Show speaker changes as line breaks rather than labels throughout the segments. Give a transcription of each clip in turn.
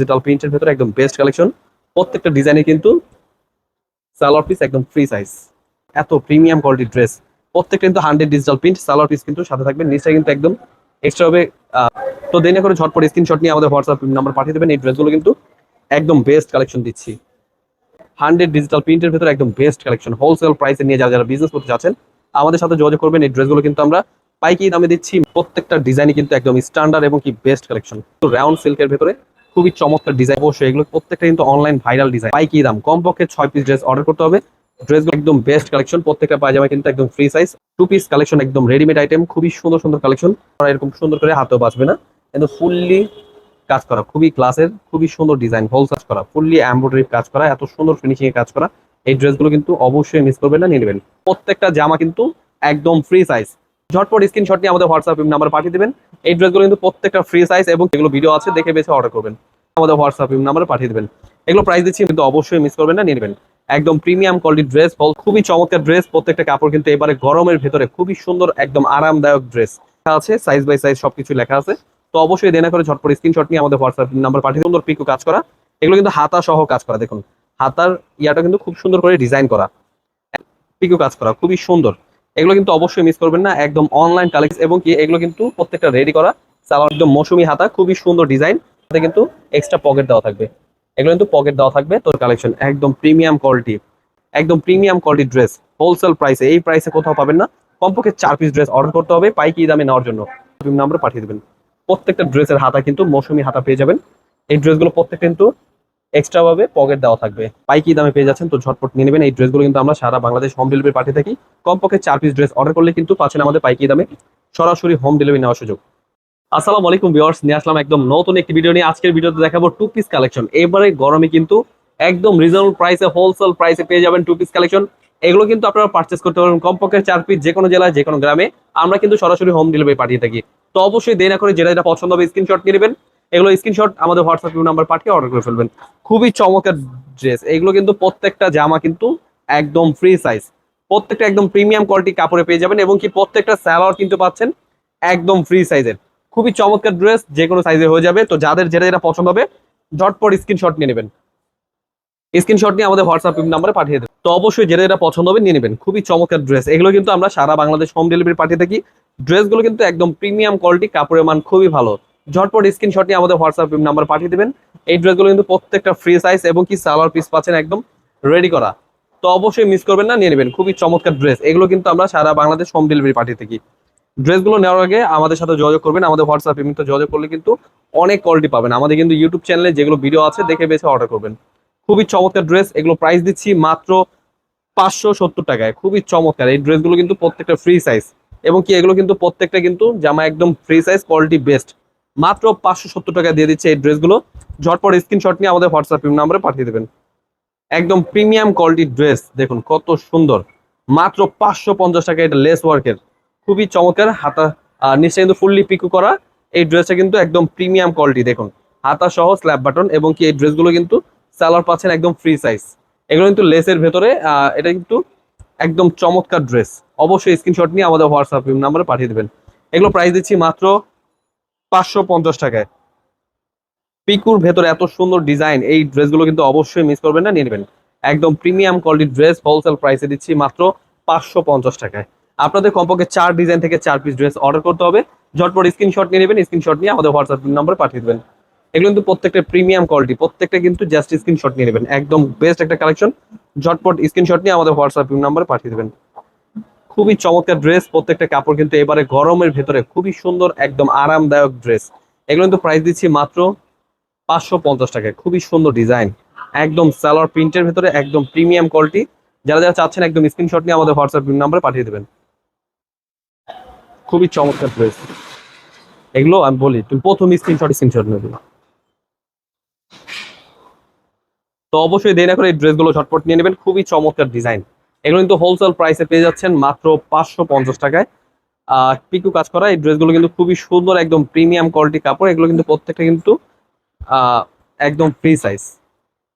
Digital প্রিন্টের ভেতরে একদম বেস্ট কালেকশন প্রত্যেকটা ডিজাইনে কিন্তু সালোয়ার পিস একদম ফ্রি সাইজ এত প্রিমিয়াম কোয়ালিটির ড্রেস প্রত্যেকটা কিন্তু hundred digital print salwar piece কিন্তু সাথে থাকবে। নিচে কিন্তু একদম এক্সট্রা হবে। তো দেরি করে ঝটপট স্ক্রিনশট নিয়ে আমাদের হোয়াটসঅ্যাপ নাম্বার পাঠিয়ে দেবেন। এই ড্রেসগুলো কিন্তু একদম বেস্ট কালেকশন দিচ্ছি। হান্ড্রেড ডিজিটাল প্রিন্টের ভেতরে একদম বেস্ট কালেকশন হোলসেল প্রাইসে নিয়ে যারা যারা বিজনেস করতে চাচ্ছেন, আমাদের সাথে যোগাযোগ করবেন। এই ড্রেসগুলো কিন্তু আমরা পাইকি দামে দিচ্ছি। প্রত্যেকটা ডিজাইনই কিন্তু একদম স্ট্যান্ডার্ড এবং কি বেস্ট কালেকশন তো রাউন্ড সিল্কের ভেতরে খুবই চমৎকার ডিজাইন অবশ্যই এগুলো প্রত্যেকটা কিন্তু অনলাইন ভাইরাল ডিজাইন পাইকি দাম, কমপক্ষে ছয় পিস ড্রেস অর্ডার করতে হবে। ড্রেসগুলো একদম বেস্ট কালেকশন প্রত্যেকটা পায়জামা কিন্তু একদম free size two piece collection একদম রেডিমেড আইটেম খুবই সুন্দর সুন্দর কালেকশন এরকম সুন্দর করে হাতেও বাঁচবে না। কিন্তু ফুললি কাজ করা, খুবই ক্লাসের খুবই সুন্দর ডিজাইন হোল কাজ করা ফুললি এমব্রয়ডারি কাজ করা, এত সুন্দর ফিনিশিং এ কাজ করা, এই ড্রেসগুলো কিন্তু অবশ্যই মিস করবেন না, নিয়ে নেবেন। প্রত্যেকটা জামা কিন্তু একদম ফ্রি সাইজ ঝটপট স্ক্রিনশট নিয়ে আমাদের হোয়াটসঅ্যাপ নাম্বার পাঠিয়ে দেবেন। এই ড্রেসগুলো কিন্তু প্রত্যেকটা ফ্রি সাইজ এবং যেগুলো ভিডিও আছে, দেখে বেছে অর্ডার করবেন। আমাদের হোয়াটসঅ্যাপ নাম্বারে পাঠিয়ে দেবেন। এগুলো প্রাইস দিচ্ছি, কিন্তু অবশ্যই মিস করবেন না, নিয়ে নেবেন। একদম প্রিমিয়াম কোয়ালিটির ড্রেস খুবই চমৎকার ড্রেস প্রত্যেকটা কাপড় কিন্তু এবারে গরমের ভেতরে খুবই সুন্দর, একদম আরামদায়ক ড্রেস আছে সাইজ বাই সাইজ সবকিছু লেখা আছে। তো অবশ্যই দেনা করে ঝটপট স্ক্রিনশট নিয়ে আমাদের হোয়াটসঅ্যাপ নাম্বার পাঠিয়ে সুন্দর পিকু কাজ করা। এগুলো কিন্তু হাতা সহ কাজ করা, দেখুন। হাতার ইয়াটা কিন্তু খুব সুন্দর করে ডিজাইন করা। পিকু কাজ করা, খুবই সুন্দর। এগুলো কিন্তু অবশ্যই মিস করবেন না, একদম অনলাইন কালেকশন এবং কি এগুলো কিন্তু প্রত্যেকটা রেডি করা। একদম মৌসুমি হাতা, খুবই সুন্দর ডিজাইন কিন্তু এক্সট্রা পকেট দেওয়া থাকবে। এগুলো কিন্তু পকেট দেওয়া থাকবে তোর কালেকশন একদম প্রিমিয়াম কোয়ালিটি একদম প্রিমিয়াম কোয়ালিটি ড্রেস হোলসেল প্রাইসে এই প্রাইসে কোথাও পাবেন না। কমপক্ষে চার পিস ড্রেস অর্ডার করতে হবে পাইকি দামে নেওয়ার জন্য। নাম্বার পাঠিয়ে দেবেন। প্রত্যেকটা ড্রেসের হাতা কিন্তু মৌসুমি হাতা পেয়ে যাবেন। এই ড্রেসগুলো প্রত্যেক কিন্তু এক্সট্রা ভাবে পকেট দেওয়া থাকবে। পাইকি দামে পেয়ে যাচ্ছেন, তো ঝটপট নিয়ে নেবেন। এই ড্রেসগুলো কিন্তু আমরা সারা বাংলাদেশ হোম ডেলিভারি পাঠিয়ে থাকি। কমপক্ষে চার পিস ড্রেস অর্ডার করলে কিন্তু পাচ্ছেন আমাদের পাইকি দামে সরাসরি হোম ডেলিভারি নেওয়ার সুযোগ। আসসালামু আলাইকুম ভিউয়ার্স, নিয়ে আসলাম একদম নতুন একটি ভিডিও নিয়ে। আজকের ভিডিওতে দেখাবো টু পিস কালেকশন এবারে গরমে কিন্তু একদম রিজনেবল প্রাইসে হোলসেল প্রাইসে পেয়ে যাবেন টু পিস কালেকশন এগুলো কিন্তু আপনারা পারচেস করতে পারবেন কমপক্ষে চার পিস যে কোনো জেলায় যে কোনো গ্রামে। আমরা কিন্তু সরাসরি হোম ডেলিভারি পাঠিয়ে থাকি। তো অবশ্যই দেরি না করে যেটা যেটা পছন্দ হবে স্ক্রিনশট নিয়ে নেবেন। এগুলো স্ক্রিনশট আমাদের হোয়াটসঅ্যাপ নাম্বার পাঠিয়ে অর্ডার করে ফেলবেন। খুবই চমকের ড্রেস এগুলো কিন্তু প্রত্যেকটা জামা কিন্তু একদম ফ্রি সাইজ প্রত্যেকটা একদম প্রিমিয়াম কোয়ালিটি কাপড়ে পেয়ে যাবেন এবং কি প্রত্যেকটা স্যালোয়ার কিন্তু পাচ্ছেন একদম ফ্রি সাইজের খুবই চমৎকার ড্রেস যে কোনো সাইজে হয়ে যাবে। তো যাদের যেটা যেটা পছন্দ হবে, ঝটপট স্ক্রিনশট নিয়ে নেবেন। স্ক্রিনশট নিয়ে আমাদের হোয়াটসঅ্যাপ নাম্বারে পাঠিয়ে দেবেন। তো অবশ্যই যেটা যেটা পছন্দ হবে নিয়ে নেবেন। খুবই চমৎকার ড্রেস এগুলো কিন্তু আমরা সারা বাংলাদেশ হোম ডেলিভারি পাঠিয়ে থাকি। ড্রেসগুলো কিন্তু একদম প্রিমিয়াম কোয়ালিটি কাপড়ের মান খুবই ভালো। ঝটপট স্ক্রিনশট নিয়ে আমাদের হোয়াটসঅ্যাপ নাম্বার পাঠিয়ে দেবেন। এই ড্রেসগুলো কিন্তু প্রত্যেকটা ফ্রি সাইজ এবং কি সালোয়ার পিস পাচ্ছেন একদম রেডি করা। তো অবশ্যই মিস করবেন না, নিয়ে নেবেন। খুবই চমৎকার ড্রেস এগুলো কিন্তু আমরা সারা বাংলাদেশ হোম ডেলিভারি পাঠিয়ে থাকি। ড্রেসগুলো নেওয়ার আগে আমাদের সাথে যোগাযোগ করবেন, আমাদের হোয়াটসঅ্যাপ পেমেন্টে যোগাযোগ করলে কিন্তু অনেক কোয়ালিটি পাবেন। আমাদের কিন্তু ইউটিউব চ্যানেলে যেগুলো ভিডিও আছে, দেখে বেছে অর্ডার করবেন। খুবই চমৎকার ড্রেস এগুলো প্রাইস দিচ্ছি মাত্র পাঁচশো সত্তর টাকায়। খুবই চমৎকার। এই ড্রেসগুলো কিন্তু প্রত্যেকটা ফ্রি সাইজ এবং কি, এগুলো কিন্তু প্রত্যেকটা কিন্তু জামা একদম ফ্রি সাইজ কোয়ালিটি বেস্ট মাত্র পাঁচশো সত্তর টাকা দিয়ে দিচ্ছে এই ড্রেসগুলো ঝটপট স্ক্রিনশট নিয়ে আমাদের হোয়াটসঅ্যাপ নাম্বারে পাঠিয়ে দেবেন। একদম প্রিমিয়াম কোয়ালিটির ড্রেস দেখুন কত সুন্দর। মাত্র পাঁচশো পঞ্চাশ টাকা এটা লেস ওয়ার্কের খুবই চমৎকার। হাতা আহ, নিচে কিন্তু ফুললি পিকু করা। এই ড্রেসটা কিন্তু একদম প্রিমিয়াম কোয়ালিটি দেখুন। হাতা সহ স্ল্যাব বাটন এবং কি এই ড্রেসগুলো কিন্তু স্যালার পাচ্ছেন একদম ফ্রি সাইজ এগুলো কিন্তু লেসের ভেতরে এটা কিন্তু একদম চমৎকার ড্রেস অবশ্যই স্ক্রিনশট নিয়ে আমাদের হোয়াটসঅ্যাপ নাম্বারে পাঠিয়ে দেবেন। এগুলো প্রাইস দিচ্ছি মাত্র পাঁচশো পঞ্চাশ টাকায়। পিকুর ভেতরে এত সুন্দর ডিজাইন এই ড্রেসগুলো কিন্তু অবশ্যই মিস করবেন না নিয়ে নেবেন। একদম প্রিমিয়াম কোয়ালিটির ড্রেস হোলসেল প্রাইসে দিচ্ছি মাত্র পাঁচশো পঞ্চাশ টাকায়। আপনাদের কমপক্ষে চার ডিজাইন থেকে চার পিস ড্রেস অর্ডার করতে হবে। ঝটপট স্ক্রিনশট নিয়ে নেবেন স্ক্রিনশট নিয়ে আমাদের হোয়াটসঅ্যাপ নাম্বার পাঠিয়ে দেবেন। এগুলো কিন্তু প্রত্যেকটা প্রিমিয়াম কোয়ালিটি প্রত্যেকটা কিন্তু জাস্ট স্ক্রিনশট নিয়ে নেবেন। একদম বেস্ট একটা কালেকশন ঝটপট স্ক্রিনশট নিয়ে আমাদের হোয়াটসঅ্যাপ নাম্বারে পাঠিয়ে দেবেন। খুবই চমৎকার ড্রেস প্রত্যেকটা কাপড় কিন্তু এবারে গরমের ভেতরে খুবই সুন্দর, একদম আরামদায়ক ড্রেস এগুলো কিন্তু প্রাইস দিচ্ছি মাত্র পাঁচশো পঞ্চাশ টাকায়। খুবই সুন্দর ডিজাইন একদম সালোয়ার প্রিন্টের ভেতরে একদম প্রিমিয়াম কোয়ালিটি যারা যারা চাচ্ছেন একদম স্ক্রিনশট নিয়ে আমাদের হোয়াটসঅ্যাপ নাম্বারে পাঠিয়ে দেবেন। খুবই চমৎকার ড্রেস এগুলো আমি বলি, তুমি প্রথম স্ক্রিনশট স্ক্রিনশট নেবে। তো অবশ্যই দেরি না করে এই ড্রেসগুলো ঝটপট নিয়ে নেবেন, খুবই চমৎকার ডিজাইন এগুলো কিন্তু হোলসেল প্রাইসে পেয়ে যাচ্ছেন মাত্র পাঁচশো পঞ্চাশ টাকায়। আহ পিকু কাজ করা, এই ড্রেসগুলো কিন্তু খুবই সুন্দর, একদম প্রিমিয়াম কোয়ালিটি কাপড়। এগুলো কিন্তু প্রত্যেকটা কিন্তু একদম ফ্রি সাইজ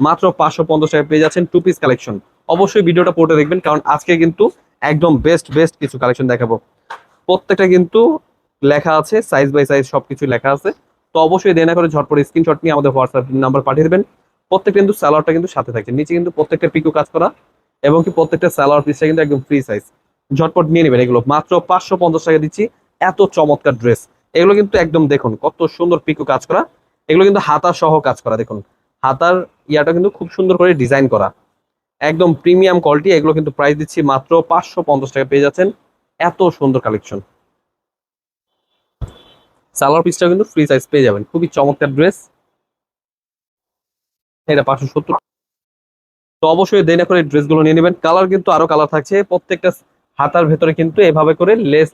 মাত্র পাঁচশো পঞ্চাশ টাকায় পেয়ে যাচ্ছেন টু পিস কালেকশন অবশ্যই ভিডিওটা পড়ে দেখবেন, কারণ আজকে কিন্তু একদম বেস্ট বেস্ট কিছু কালেকশন দেখাবো। প্রত্যেকটা কিন্তু লেখা আছে সাইজ বাই সাইজ সবকিছু লেখা আছে। তো অবশ্যই দেনা করে ঝটপট স্ক্রিনশট নিয়ে আমাদের হোয়াটসঅ্যাপ নাম্বার পাঠিয়ে দেবেন। প্রত্যেকটা কিন্তু স্যালোয়ারটা কিন্তু সাথে থাকছে। নিচে কিন্তু প্রত্যেকটা পিকো কাজ করা এবং কি প্রত্যেকটা স্যালোয়ার পিসটা কিন্তু একদম ফ্রি সাইজ ঝটপট নিয়ে নেবেন এগুলো। মাত্র পাঁচশো পঞ্চাশ টাকা দিচ্ছি। এত চমৎকার ড্রেস এগুলো কিন্তু একদম দেখুন, কত সুন্দর পিকো কাজ করা। এগুলো কিন্তু হাতা সহ কাজ করা, দেখুন। হাতার ইয়াটা কিন্তু খুব সুন্দর করে ডিজাইন করা। একদম প্রিমিয়াম কোয়ালিটি এগুলো কিন্তু প্রাইস দিচ্ছি মাত্র পাঁচশো পঞ্চাশ টাকা পেয়ে যাচ্ছেন। এত সুন্দর কালেকশন সালোয়ার পিসটা কিন্তু ফ্রি সাইজ পেয়ে যাবেন। খুবই চমৎকার ড্রেস এটা পাঁচশো সত্তর। তো অবশ্যই দেনা করে ড্রেসগুলো নিয়ে নেবেন। কালার কিন্তু আরও কালার থাকছে। প্রত্যেকটা হাতার ভেতরে কিন্তু এভাবে করে লেস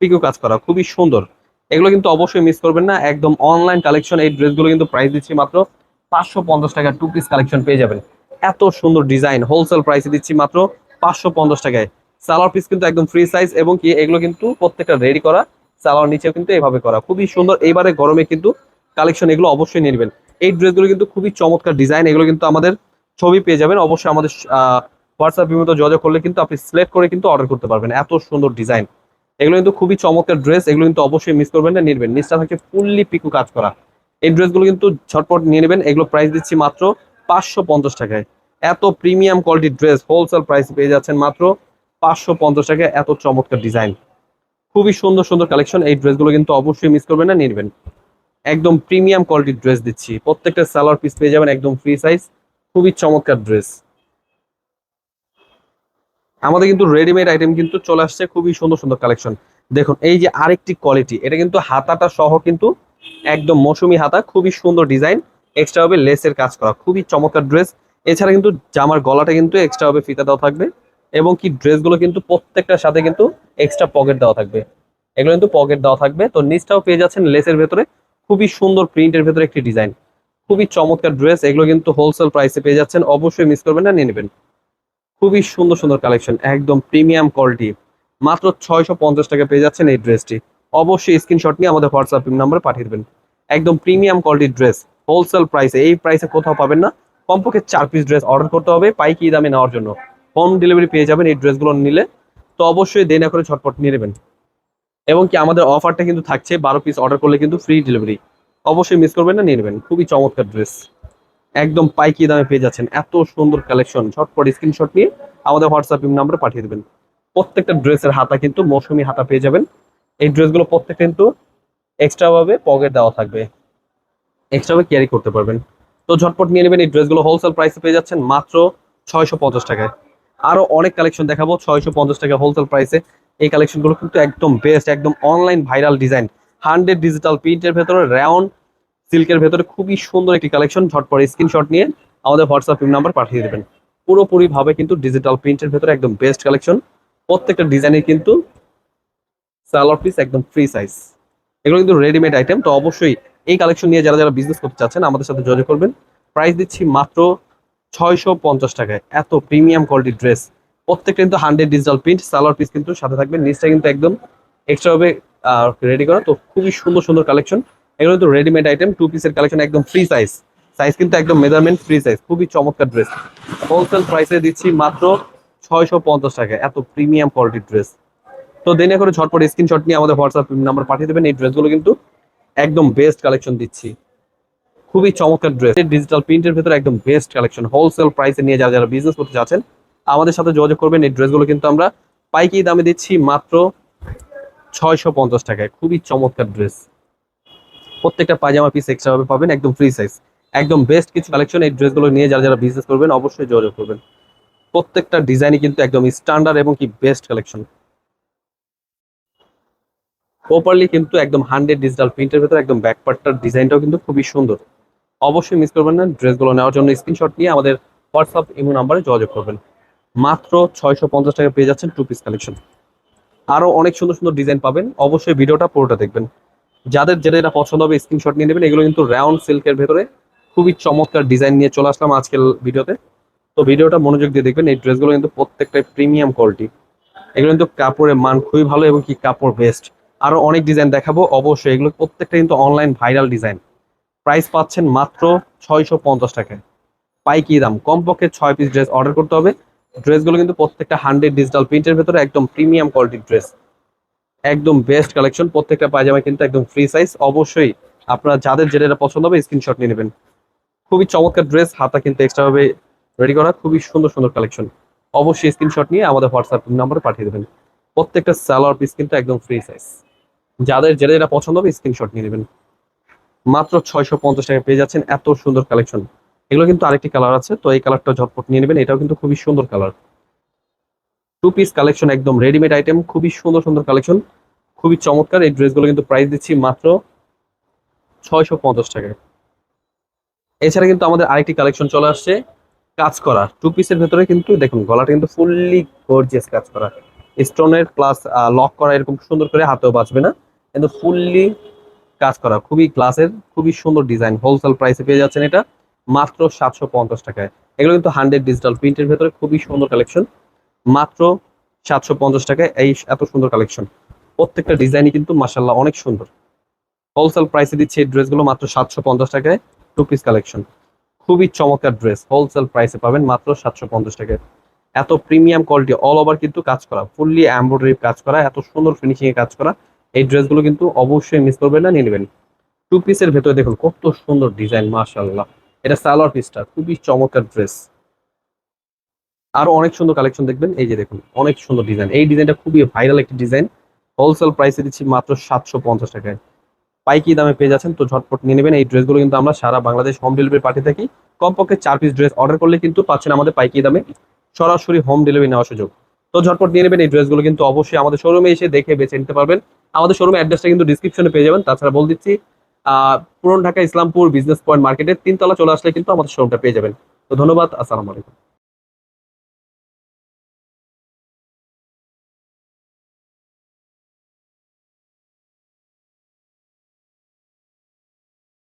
পিকো কাজ করা। খুবই সুন্দর। এগুলো কিন্তু অবশ্যই মিস করবেন না। একদম অনলাইন কালেকশন এই ড্রেসগুলো কিন্তু প্রাইস দিচ্ছি মাত্র পাঁচশো পঞ্চাশ টাকা টু পিস কালেকশন পেয়ে যাবেন। এত সুন্দর ডিজাইন হোলসেল প্রাইসে দিচ্ছি মাত্র পাঁচশো পঞ্চাশ টাকায়। সালোয়ার পিস কিন্তু একদম ফ্রি সাইজ এবং কি এগুলো কিন্তু প্রত্যেকটা রেডি করা, সালোয়ার নিচেও কিন্তু এভাবে করা। খুবই সুন্দর, এইবারে গরমে কিন্তু কালেকশন এগুলো অবশ্যই নেবেন। এই ড্রেসগুলো কিন্তু খুবই চমৎকার ডিজাইন এগুলো কিন্তু আমাদের ছবি পেয়ে যাবেন। অবশ্যই আমাদের হোয়াটসঅ্যাপ মতো যোগাযোগ করলে কিন্তু আপনি সিলেক্ট করে কিন্তু অর্ডার করতে পারবেন। এত সুন্দর ডিজাইন এগুলো কিন্তু খুবই চমৎকার ড্রেস এগুলো কিন্তু অবশ্যই মিস করবেন না নিবেন। নিচটা থাকে ফুললি পিকু কাজ করা। এই ড্রেসগুলো কিন্তু ঝটপট নিয়ে নেবেন। এগুলো প্রাইস দিচ্ছি মাত্র পাঁচশো পঞ্চাশ টাকায়। এত প্রিমিয়াম কোয়ালিটির ড্রেস হোলসেল প্রাইস পেয়ে যাচ্ছেন মাত্র পাঁচশো পঞ্চাশ টাকায় এত চমৎকার ডিজাইন খুবই সুন্দর সুন্দর কালেকশন এই ড্রেসগুলো কিন্তু অবশ্যই মিস করবেন না নিবেন। একদম প্রিমিয়াম কোয়ালিটির ড্রেস দিচ্ছি। প্রত্যেকটা সালোয়ার পিস পেয়ে যাবেন একদম ফ্রি সাইজ খুবই চমৎকার ড্রেস আমাদের কিন্তু রেডিমেড আইটেম কিন্তু চলে আসছে খুবই সুন্দর সুন্দর কালেকশন দেখুন, এই যে আরেকটি কোয়ালিটি এটা কিন্তু হাতাটা সহ কিন্তু একদম মৌসুমি হাতা, খুবই সুন্দর ডিজাইন এক্সট্রা হবে লেসের কাজ করা, খুবই চমৎকার ড্রেস এছাড়া কিন্তু জামার গলাটা কিন্তু এক্সট্রা হবে ফিতা দেওয়া থাকবে। এবং কি ড্রেসগুলো কিন্তু প্রত্যেকটার সাথে কিন্তু এক্সট্রা পকেট দেওয়া থাকবে। এগুলো কিন্তু পকেট দেওয়া থাকবে। তো নিচটাও পেয়ে যাচ্ছেন লেসের ভেতরে। খুবই সুন্দর প্রিন্টের ভেতরে একটি ডিজাইন খুবই চমৎকার ড্রেস এগুলো কিন্তু হোলসেল প্রাইসে পেয়ে যাচ্ছেন। অবশ্যই মিস করবেন না, নিয়ে নেবেন। খুবই সুন্দর সুন্দর কালেকশন একদম প্রিমিয়াম কোয়ালিটি মাত্র ছয়শো পঞ্চাশ টাকা পেয়ে যাচ্ছেন এই ড্রেসটি অবশ্যই স্ক্রিনশট নিয়ে আমাদের হোয়াটসঅ্যাপ নাম্বারে পাঠিয়ে দেবেন। একদম প্রিমিয়াম কোয়ালিটির ড্রেস হোলসেল প্রাইসে এই প্রাইসে কোথাও পাবেন না। কমপক্ষে চার পিস ড্রেস অর্ডার করতে হবে পাইকি দামে নেওয়ার জন্য। হোম ডেলিভারি পেয়ে যাবেন এই ড্রেসগুলো নিলে। তো অবশ্যই দেনা করে ছটপট নিয়ে নেবেন। এবং কি আমাদের অফারটা কিন্তু থাকছে, বারো পিস অর্ডার করলে কিন্তু ফ্রি ডেলিভারি অবশ্যই মিস করবেন না, নিয়ে নেবেন। খুবই চমৎকার ড্রেস একদম পাইকি দামে পেয়ে যাচ্ছেন। এত সুন্দর কালেকশন ঝটপট স্ক্রিনশট নিয়ে আমাদের হোয়াটসঅ্যাপ নাম্বারে পাঠিয়ে দেবেন। প্রত্যেকটা ড্রেসের হাতা কিন্তু মৌসুমি হাতা পেয়ে যাবেন। এই ড্রেসগুলো প্রত্যেকটা কিন্তু এক্সট্রাভাবে পকেট দেওয়া থাকবে। এক্সট্রাভাবে ক্যারি করতে পারবেন। তো ঝটপট নিয়ে নেবেন। এই ড্রেসগুলো হোলসেল প্রাইসে পেয়ে যাচ্ছেন মাত্র ছয়শো পঞ্চাশ টাকায়। আরও অনেক কালেকশন দেখাবো। ছয়শো পঞ্চাশ টাকা হোলসেল প্রাইসে এই কালেকশনগুলো কিন্তু একদম বেস্ট একদম online viral design hundred digital প্রিন্টের ভেতরে রাউন্ড সিল্কের ভেতরে খুবই সুন্দর একটি কালেকশন ঝটপট স্ক্রিনশট নিয়ে আমাদের হোয়াটসঅ্যাপ নাম্বার পাঠিয়ে দেবেন। পুরোপুরি ভাবে কিন্তু ডিজিটাল প্রিন্টের ভেতরে একদম বেস্ট কালেকশন প্রত্যেকটা ডিজাইনের কিন্তু সালোয়ার পিস একদম ফ্রি সাইজ এগুলো কিন্তু রেডিমেড আইটেম তো অবশ্যই এই কালেকশন নিয়ে যারা যারা বিজনেস করতে চাচ্ছেন, আমাদের সাথে যোগাযোগ করবেন। প্রাইস দিচ্ছি মাত্র ছয়শো পঞ্চাশ টাকায়। এত প্রিমিয়াম কোয়ালিটির ড্রেস প্রত্যেকটা কিন্তু hundred digital print salwar piece কিন্তু সাথে থাকবে। নিচটা কিন্তু একদম এক্সট্রা ভাবে রেডি করা। তো খুবই সুন্দর সুন্দর কালেকশন এগুলো কিন্তু রেডিমেড আইটেম টু পিসের কালেকশন একদম ফ্রি সাইজ সাইজ কিন্তু একদম মেজারমেন্ট ফ্রি সাইজ খুবই চমৎকার ড্রেস হোলসেল প্রাইসে দিচ্ছি মাত্র ছয়শো পঞ্চাশ টাকা এত প্রিমিয়াম কোয়ালিটির ড্রেস তো দেনে করে ঝটপট স্ক্রিনশট নিয়ে আমাদের হোয়াটসঅ্যাপ নাম্বার পাঠিয়ে দেবেন। এই ড্রেসগুলো কিন্তু একদম বেস্ট কালেকশন দিচ্ছি। খুবই চমৎকার ড্রেস ডিজিটাল প্রিন্টের ভেতরে একদম বেস্ট কালেকশন হোলসেল প্রাইসে নিয়ে যারা যারা বিজনেস করতে চাচ্ছেন আমাদের সাথে যোগাযোগ করবেন। এই ড্রেসগুলো কিন্তু আমরা পাইকি দামে দিচ্ছি মাত্র ছয়শো পঞ্চাশ টাকায়। খুবই চমৎকার ড্রেস প্রত্যেকটা পায়জামা পিস এক্সট্রা ভাবে পাবেন, একদম ফ্রি সাইজ একদম বেস্ট কিছু কালেকশন এই ড্রেসগুলো নিয়ে যারা যারা বিজনেস করবেন, অবশ্যই যোগাযোগ করবেন। প্রত্যেকটা ডিজাইনই কিন্তু একদম স্ট্যান্ডার্ড এবং কি বেস্ট কালেকশন প্রপারলি কিন্তু একদম হান্ড্রেড ডিজিটাল প্রিন্টের ভেতরে একদম ব্যাকপার্টটার ডিজাইনটাও কিন্তু খুবই সুন্দর। অবশ্যই মিস করবেন না ড্রেসগুলো নেওয়ার জন্য স্ক্রিনশট নিয়ে আমাদের হোয়াটসঅ্যাপ ইমো নাম্বারে যোগাযোগ করবেন। মাত্র ছয়শো পঞ্চাশ টাকা পেয়ে যাচ্ছেন টু পিস কালেকশন আরও অনেক সুন্দর সুন্দর ডিজাইন পাবেন, অবশ্যই ভিডিওটা পুরোটা দেখবেন। যাদের যেটা এটা পছন্দ হবে স্ক্রিনশট নিয়ে নেবেন, এগুলো কিন্তু রাউন্ড সিল্কের ভেতরে খুবই চমৎকার ডিজাইন নিয়ে চলে আসলাম আজকের ভিডিওতে। তো ভিডিওটা মনোযোগ দিয়ে দেখবেন, এই ড্রেসগুলো কিন্তু প্রত্যেকটাই প্রিমিয়াম কোয়ালিটি এগুলো কিন্তু কাপড়ের মান খুবই ভালো এবং কি কাপড় বেস্ট আরও অনেক ডিজাইন দেখাবো, অবশ্যই এগুলো প্রত্যেকটা কিন্তু অনলাইন ভাইরাল ডিজাইন প্রাইস পাচ্ছেন মাত্র ছয়শো পঞ্চাশ টাকায়। পাইকি দাম, কমপক্ষে ছয় পিস ড্রেস অর্ডার করতে হবে। ড্রেসগুলো কিন্তু প্রত্যেকটা হান্ড্রেড ডিজিটাল প্রিন্টের ভেতরে একদম প্রিমিয়াম কোয়ালিটির ড্রেস একদম বেস্ট কালেকশন প্রত্যেকটা পায়জামা কিন্তু একদম ফ্রি সাইজ অবশ্যই আপনারা যাদের যেটা পছন্দ হবে স্ক্রিনশট নিয়ে নেবেন। খুবই চমৎকার ড্রেস হাতা কিন্তু এক্সট্রা ভাবে রেডি করা, খুবই সুন্দর সুন্দর কালেকশন অবশ্যই স্ক্রিনশট নিয়ে আমাদের হোয়াটসঅ্যাপ নাম্বারে পাঠিয়ে দেবেন। প্রত্যেকটা সালোয়ার পিস কিন্তু একদম ফ্রি সাইজ যাদের যেটা যেটা পছন্দ হবে স্ক্রিনশট নিয়ে নেবেন। মাত্র ছয়শো পঞ্চাশ টাকা পেয়ে যাচ্ছেন এত সুন্দর কালেকশন। এগুলো কিন্তু আরেকটি কালার আছে, তো এই কালারটা ঝটপট নিয়ে নেবেন, এটাও কিন্তু খুবই সুন্দর কালার। টু পিস কালেকশন, একদম রেডিমেড আইটেম খুবই সুন্দর সুন্দর কালেকশন, খুবই চমৎকার। এই ড্রেসগুলো কিন্তু প্রাইস দিচ্ছি মাত্র ছয়শো পঞ্চাশ টাকায়। এছাড়া কিন্তু আমাদের আরেকটি কালেকশন চলে আসছে, কাজ করা। টু পিসের ভেতরে কিন্তু দেখুন, গলাটা কিন্তু ফুললি গর্জিয়াস কাজ করা। স্টোনের প্লাস লক করা এরকম সুন্দর করে হাতেও বাঁচবে না, কিন্তু ফুললি কাজ করা। খুবই গ্লাসের খুবই সুন্দর ডিজাইন হোলসেল প্রাইসে পেয়ে যাচ্ছেন এটা মাত্র সাতশো পঞ্চাশ টাকায়। এগুলো কিন্তু হান্ড্রেড ডিজিটাল প্রিন্টের ভেতরে খুবই সুন্দর কালেকশন মাত্র সাতশো পঞ্চাশ টাকায় এই এত সুন্দর কালেকশন প্রত্যেকটা ডিজাইনই কিন্তু মাসাল্লাহ অনেক সুন্দর। হোলসেল প্রাইসে দিচ্ছে এই ড্রেসগুলো মাত্র সাতশো পঞ্চাশ টাকায় টু পিস কালেকশন খুবই চমৎকার ড্রেস হোলসেল প্রাইসে পাবেন মাত্র সাতশো পঞ্চাশ টাকায়। এত প্রিমিয়াম কোয়ালিটি অল ওভার কিন্তু কাজ করা। ফুললি এমব্রয়ডারি কাজ করা, এত সুন্দর ফিনিশিং এ কাজ করা। এই ড্রেসগুলো কিন্তু অবশ্যই মিস করবেন না, নিয়ে নেবেন। টু পিসের ভেতরে দেখুন, কত সুন্দর ডিজাইন মাশাল্লাহ এটা সালোয়ার পিসটা খুবই চমৎকার ড্রেস আরও অনেক সুন্দর কালেকশন দেখবেন, এই যে দেখুন, অনেক সুন্দর ডিজাইন এই ডিজাইনটা খুবই ভাইরাল একটি ডিজাইন হোলসেল প্রাইসে দিচ্ছি মাত্র সাতশো পঞ্চাশ টাকায়। পাইকি দামে পেয়ে যাচ্ছেন, তো ঝটপট নিয়ে নেবেন। এই ড্রেসগুলো কিন্তু আমরা সারা বাংলাদেশ হোম ডেলিভারি পাঠিয়ে থাকি। কমপক্ষে চার পিস ড্রেস অর্ডার করলে কিন্তু পাচ্ছেন আমাদের পাইকি দামে সরাসরি হোম ডেলিভারি নেওয়ার সুযোগ। তো ঝটপট নিয়ে নেবেন এই ড্রেসগুলো কিন্তু অবশ্যই আমাদের শোরুমে এসে দেখে বেছে নিতে পারবেন। আমাদের শোরুমে অ্যাড্রেসটা কিন্তু ডিসক্রিপশনে পেয়ে যাবেন। তাছাড়া বল দিচ্ছি পুরন ঢাকা ইসলামপুর বিজনেস পয়েন্ট মার্কেটের তিনতলা চলে আসলে কিন্তু আমাদের শোরুমটা পেয়ে যাবেন। তো ধন্যবাদ, আসসালামু আলাইকুম।